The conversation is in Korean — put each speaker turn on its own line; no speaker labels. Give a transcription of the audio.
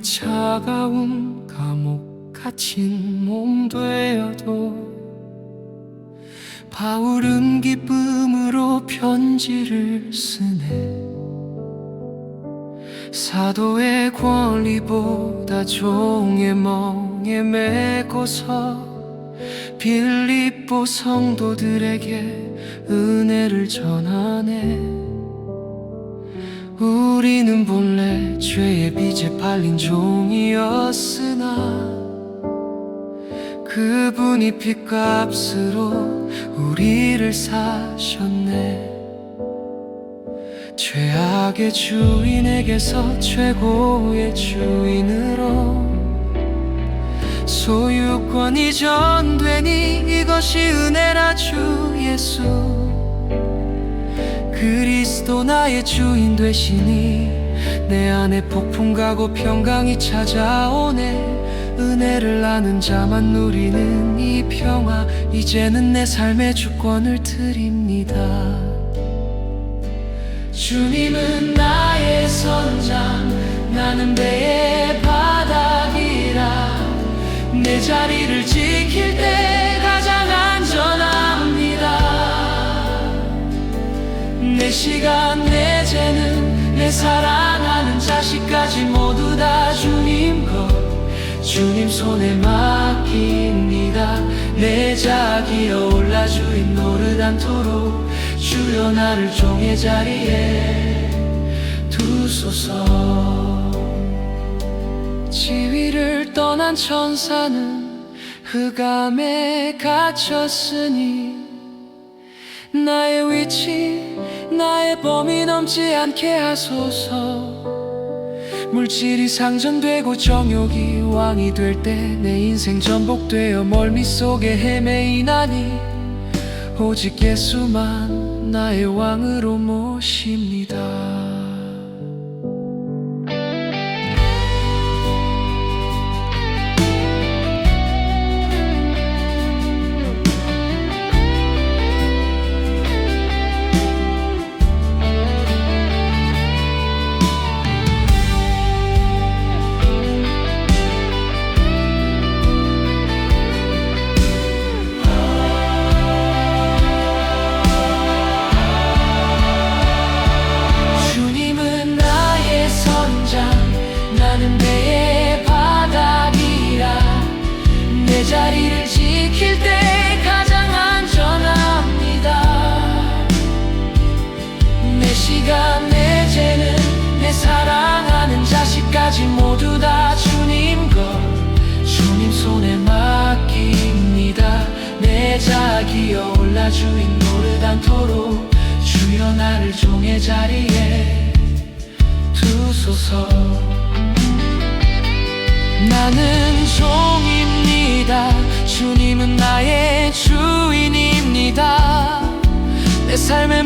차가운 감옥 갇힌 몸 되어도 바울은 기쁨으로 편지를 쓰네. 사도의 권리보다 종의 멍에 메고서 빌립보 성도들에게 은혜를 전하네 우리는 본래 죄의 빚에 팔린 종이었으나 그분이 핏값으로 우리를 사셨네. 죄악의 주인에게서 최고의 주인으로 소유권 이 전되니 이것이 은혜라 주 예수 그리스도 나의 주인 되시니 내 안에 폭풍 가고 평강이 찾아오네. 은혜를 아는 자만 누리는 이 평화 이제는 내 삶의 주권을 드립니다. 주님은 나의 선장 나는 배의 바닥이라. 내 자리를 지킬 때 시간 내 재능 내 사랑하는 자식까지 모두 다 주님 것. 주님 손에 맡깁니다. 내 자기여 올라 주인 노릇 않도록 주여 나를 종의 자리에 두소서. 지위를 떠난 천사는 흑암에 갇혔으니 나의 위치 나의 범위 넘지 않게 하소서. 물질이 상전되고 정욕이 왕이 될 때 내 인생 전복되어 멀미 속에 헤매이나니 오직 예수만 나의 왕으로 모십니다 자기여 올라 주인 노릇 않도록 주여 나를 종의 자리에 두소서. 나는 종입니다. 주님은 나의 주인입니다. 내 삶의